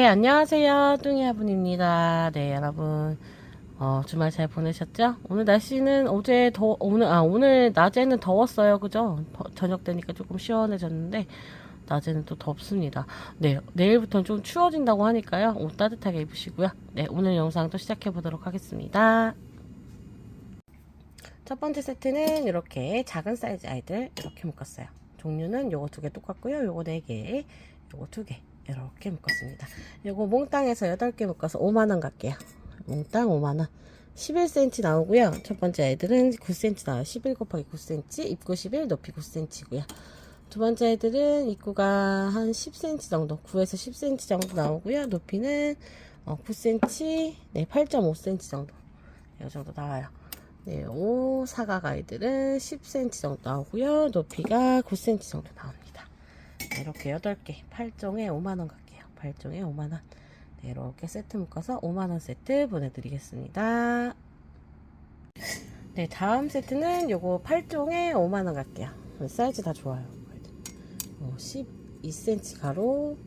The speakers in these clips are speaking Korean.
네, 안녕하세요. 뚱이아분입니다. 네, 여러분. 어, 주말 잘 보내셨죠? 오늘 날씨는 어제 더, 오늘, 아, 오늘 낮에는 더웠어요. 그죠? 더- 저녁 되니까 조금 시원해졌는데, 낮에는 또 덥습니다. 네, 내일부터는 좀 추워진다고 하니까요. 옷 따뜻하게 입으시고요. 네, 오늘 영상도 시작해 보도록 하겠습니다. 첫 번째 세트는 이렇게 작은 사이즈 아이들 이렇게 묶었어요. 종류는 요거 두 개 똑같고요. 요거 네 개, 요거 두 개. 이렇게 묶었습니다. 요거 몽땅에서 8개 묶어서 5만원 갈게요. 몽땅 5만원. 11cm 나오고요. 첫 번째 애들은 9cm 나와요. 11 곱하기 9cm, 입구 11, 높이 9cm고요. 두 번째 애들은 입구가 한 10cm 정도, 9에서 10cm 정도 나오고요. 높이는 어, 9cm, 네, 8.5cm 정도. 이 정도 나와요. 네, 오 사각 아이들은 10cm 정도 나오고요. 높이가 9cm 정도 나옵니다. 네, 이렇게 8개 8종에 5만원 갈게요. 8종에 5만원. 네, 이렇게 세트 묶어서 5만원 세트 보내드리겠습니다. 네, 다음 세트는 요거 8종에 5만원 갈게요. 사이즈 다 좋아요. 어, 12cm 가로,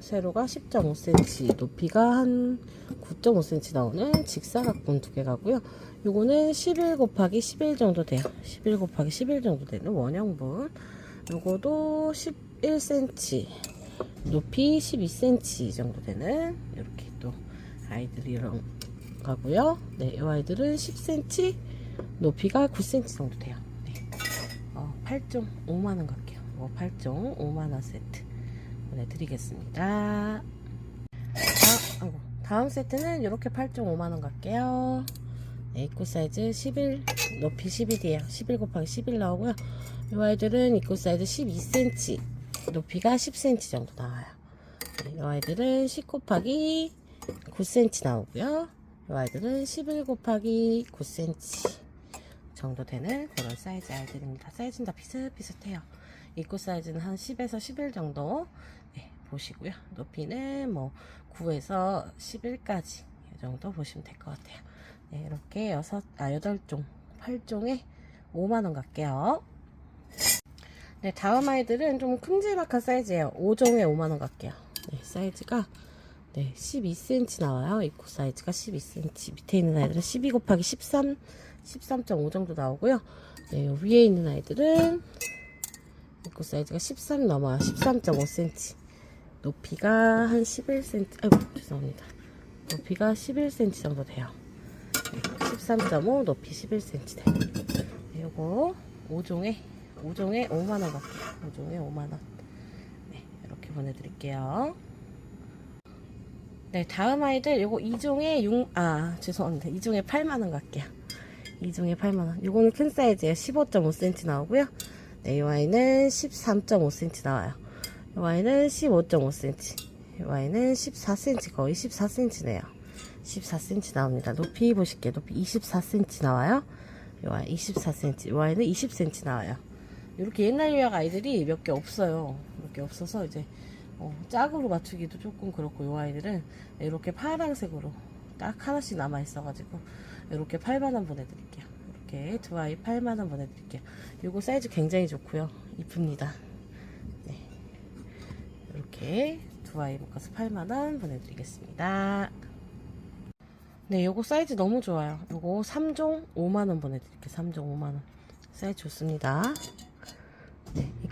세로가 10.5cm, 높이가 한 9.5cm 나오는 직사각분 두 개 가고요. 요거는 11 곱하기 11 정도 돼요. 11 곱하기 11 정도 되는 원형분. 요거도 11cm, 높이 12cm 정도 되는 이렇게 또 아이들이랑 가고요. 네, 이 아이들은 10cm, 높이가 9cm 정도 돼요. 네. 어, 8종 5만원 갈게요. 어, 8종 5만원 세트 보내드리겠습니다. 아, 다음 세트는 이렇게 8종 5만원 갈게요. 네, 입구 사이즈 11, 높이 11이에요. 11 곱하기 11 나오고요. 이 아이들은 입구 사이즈 12cm, 높이가 10cm 정도 나와요. 네, 이 아이들은 10 곱하기 9cm 나오고요. 이 아이들은 11 곱하기 9cm 정도 되는 그런 사이즈 아이들입니다. 사이즈는 다 비슷비슷해요. 입구 사이즈는 한 10에서 11 정도 네, 보시고요. 높이는 뭐 9에서 11까지 이 정도 보시면 될 것 같아요. 네, 이렇게 여섯, 아, 여덟 종, 8종에 5만원 갈게요. 네, 다음 아이들은 좀 큼지막한 사이즈예요. 5종에 5만원 갈게요. 네, 사이즈가, 네, 12cm 나와요. 입구 사이즈가 12cm. 밑에 있는 아이들은 12 곱하기 13, 13.5 정도 나오고요. 네, 요 위에 있는 아이들은 입구 사이즈가 13 넘어요. 13.5cm. 높이가 한 11cm, 아이고, 죄송합니다. 높이가 11cm 정도 돼요. 13.5 높이 11cm 돼. 네, 요거 5종에 5종에 5만원 갈게요. 5종에 5만원. 네, 이렇게 보내드릴게요. 네, 다음 아이들 요거 2종에 6, 아, 죄송합니다. 2종에 8만원 갈게요. 2종에 8만원. 요거는 큰 사이즈예요. 15.5cm 나오고요. 네, 이 아이는 13.5cm 나와요. 이 아이는 15.5cm. 이 아이는 14cm, 거의 14cm네요. 14cm 나옵니다. 높이 보실게요. 높이 24cm 나와요. 이 아이 24cm. 이 아이는 20cm 나와요. 이렇게 옛날 유학 아이들이 몇 개 없어요. 몇 개 없어서 이제 어, 짝으로 맞추기도 조금 그렇고 이 아이들은 이렇게 파란색으로 딱 하나씩 남아 있어가지고 이렇게 8만원 보내드릴게요. 이렇게 두 아이 8만원 보내드릴게요. 이거 사이즈 굉장히 좋고요. 이쁩니다. 네. 이렇게 두 아이 묶어서 8만원 보내드리겠습니다. 네, 요거 사이즈 너무 좋아요. 요거 3종 5만원 보내드릴게요. 3종 5만원. 사이즈 좋습니다.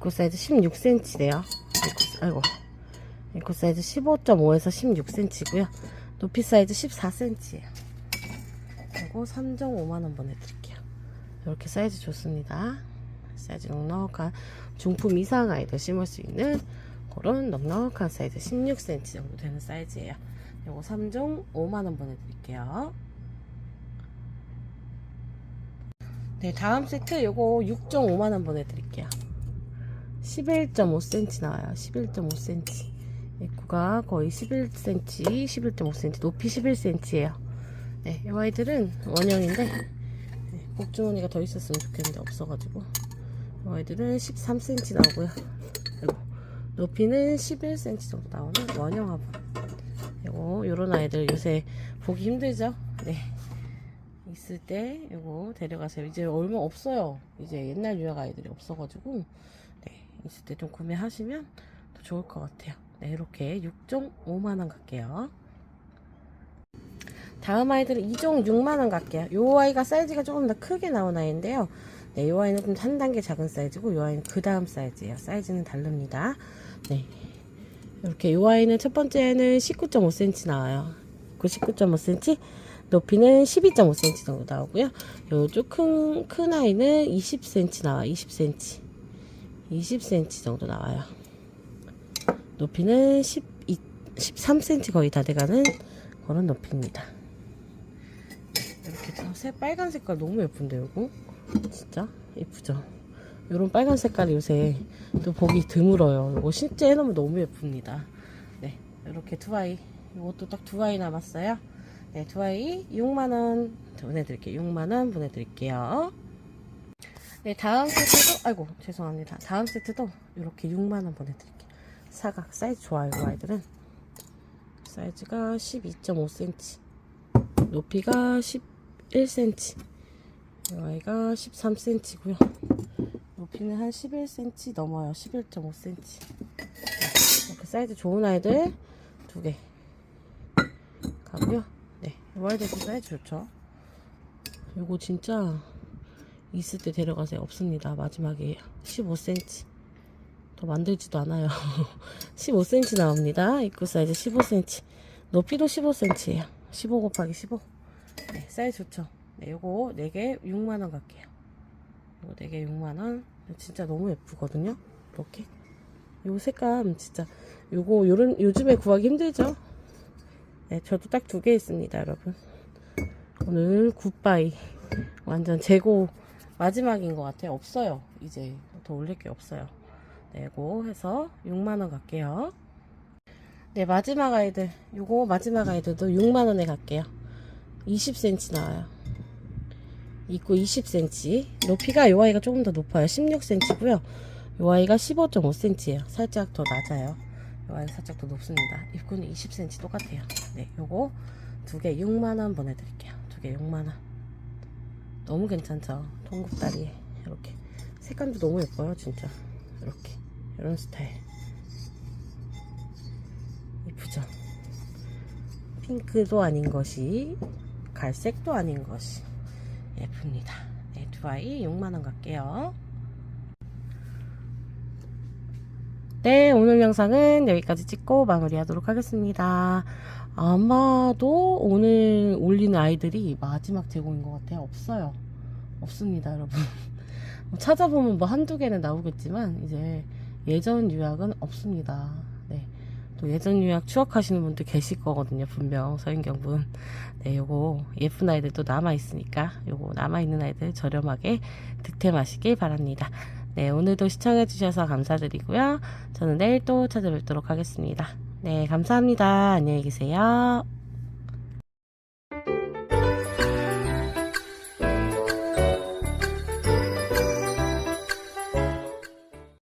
네, 입구 사이즈 16cm래요. 아이고. 입구 사이즈 15.5에서 16cm고요. 높이 사이즈 14cm예요. 요거 3종 5만원 보내드릴게요. 이렇게 사이즈 좋습니다. 사이즈 넉넉한 중품 이상 아이들 심을 수 있는 그런 넉넉한 사이즈 16cm 정도 되는 사이즈예요. 요거 3종 5만원 보내드릴게요. 네, 다음 세트 요거 6종 5만원 보내드릴게요. 11.5cm 나와요. 11.5cm. 입구가 거의 11cm, 11.5cm, 높이 11cm예요. 네, 이 아이들은 원형인데, 네, 복주머니가 더 있었으면 좋겠는데 없어가지고. 이 아이들은 13cm 나오고요. 그리고 높이는 11cm 정도 나오는 원형 화분. 요거 요런 아이들 요새 보기 힘들죠? 네. 있을 때 요거 데려가세요. 이제 얼마 없어요. 이제 옛날 유학 아이들이 없어가지고 네 있을 때 좀 구매하시면 더 좋을 것 같아요. 네, 이렇게 6종 5만원 갈게요. 다음 아이들은 2종 6만원 갈게요. 요 아이가 사이즈가 조금 더 크게 나온 아이인데요. 네, 요 아이는 좀 한 단계 작은 사이즈고, 요 아이는 그 다음 사이즈예요. 사이즈는 다릅니다. 네. 이렇게 요 아이는 첫 번째는 19.5cm 나와요. 그 19.5cm, 높이는 12.5cm 정도 나오고요. 요쪽 큰, 큰 아이는 20cm 나와요. 20cm. 20cm 정도 나와요. 높이는 12, 13cm 거의 다 돼가는 그런 높이입니다. 이렇게 저새 빨간 색깔 너무 예쁜데 요거 진짜 예쁘죠? 요런 빨간 색깔이 요새 또 보기 드물어요. 요거 실제 해놓으면 너무 예쁩니다. 네, 이렇게 두 아이 요것도 딱 두 아이 남았어요. 네, 두 아이 6만원 보내드릴게요. 6만원 보내드릴게요. 네, 다음 세트도, 아이고, 죄송합니다. 다음 세트도 이렇게 6만 원 보내드릴게요. 사각, 사이즈 좋아요, 이 아이들은. 사이즈가 12.5cm. 높이가 11cm. 이 아이가 13cm고요. 높이는 한 11cm 넘어요. 11.5cm. 이렇게 사이즈 좋은 아이들 두 개. 가고요. 네, 이 아이들도 사이즈 좋죠. 요거 진짜 있을 때 데려가세요. 없습니다. 마지막에 15cm. 더 만들지도 않아요. 15cm 나옵니다. 입구 사이즈 15cm. 높이도 15cm예요. 15 곱하기 15. 네, 사이즈 좋죠. 네, 요거 4개 6만원 갈게요. 요거 4개 6만원. 진짜 너무 예쁘거든요. 이렇게. 요 색감 진짜 요거 요런 요즘에 구하기 힘들죠? 네, 저도 딱 두 개 있습니다, 여러분. 오늘 굿바이. 완전 재고 마지막인 것 같아요. 없어요. 이제 더 올릴 게 없어요. 내고 해서 6만원 갈게요. 네, 마지막 아이들. 요거 마지막 아이들도 6만원에 갈게요. 20cm 나와요. 입구 20cm. 높이가 요 아이가 조금 더 높아요. 16cm고요. 요 아이가 15.5cm예요. 살짝 더 낮아요. 요 아이가 살짝 더 높습니다. 입구는 20cm 똑같아요. 네, 요거 두 개 6만원 보내드릴게요. 두 개 6만원. 너무 괜찮죠? 통굽다리에 이렇게. 색감도 너무 예뻐요 진짜. 이렇게. 이런 스타일. 예쁘죠? 핑크도 아닌 것이 갈색도 아닌 것이 예쁩니다. 네, 두 아이 6만원 갈게요. 네 오늘 영상은 여기까지 찍고 마무리하도록 하겠습니다 아마도 오늘 올리는 아이들이 마지막 제공인 것 같아요. 없어요. 없습니다, 여러분. 뭐 찾아보면 뭐 한두 개는 나오겠지만, 이제 예전 유약은 없습니다. 네. 또 예전 유약 추억하시는 분들 계실 거거든요, 분명. 서인경 분. 네, 요거 예쁜 아이들 도 남아있으니까, 요거 남아있는 아이들 저렴하게 득템하시길 바랍니다. 네, 오늘도 시청해주셔서 감사드리고요. 저는 내일 또 찾아뵙도록 하겠습니다. 네, 감사합니다. 안녕히 계세요.